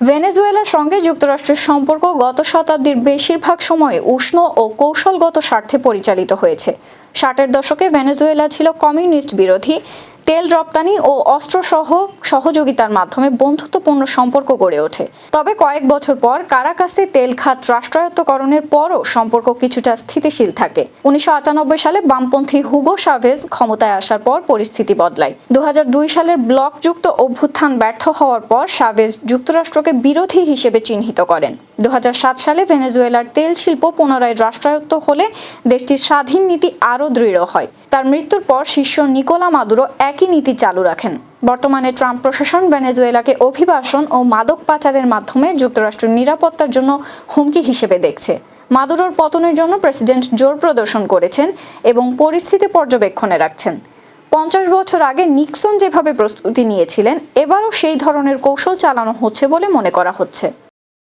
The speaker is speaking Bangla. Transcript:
ভেনেজুয়েলার সঙ্গে যুক্তরাষ্ট্রের সম্পর্ক গত শতাব্দীর বেশিরভাগ সময়ে উষ্ণ ও কৌশলগত স্বার্থে পরিচালিত হয়েছে। ষাটের দশকে ভেনেজুয়েলা ছিল কমিউনিস্ট বিরোধী। তেল রপ্তানি ও অস্ত্রসহ সহযোগিতার মাধ্যমে বন্ধুত্বপূর্ণ সম্পর্ক গড়ে ওঠে। তবে কয়েক বছর পর কারাকাসে তেল খাত রাষ্ট্রায়ত্তকরণের পরও সম্পর্ক কিছুটা স্থিতিশীল থাকে। উনিশশো আটানব্বই সালে বামপন্থী হুগো সাভেজ ক্ষমতায় আসার পর পরিস্থিতি বদলায়। দু হাজার দুই সালের ব্লকযুক্ত অভ্যুত্থান ব্যর্থ হওয়ার পর সাভেজ যুক্তরাষ্ট্রকে বিরোধী হিসেবে চিহ্নিত করেন। দু হাজার সাত সালে ভেনেজুয়েলার তেল শিল্প পুনরায় রাষ্ট্রায়ত্ত হলে দেশটির স্বাধীন নীতি আরও দৃঢ় হয়। তার মৃত্যুর পর শিষ্য নিকোলা মাদুরো একই নীতি চালু রাখেন। বর্তমানে ট্রাম্প প্রশাসন ভেনেজুয়েলাকে অভিবাসন ও মাদক পাচারের মাধ্যমে যুক্তরাষ্ট্রের নিরাপত্তার জন্য হুমকি হিসেবে দেখছে। মাদুরোর পতনের জন্য প্রেসিডেন্ট জোর প্রদর্শন করেছেন এবং পরিস্থিতি পর্যবেক্ষণে রাখছেন। পঞ্চাশ বছর আগে নিক্সন যেভাবে প্রস্তুতি নিয়েছিলেন, এবারও সেই ধরনের কৌশল চালানো হচ্ছে বলে মনে করা হচ্ছে।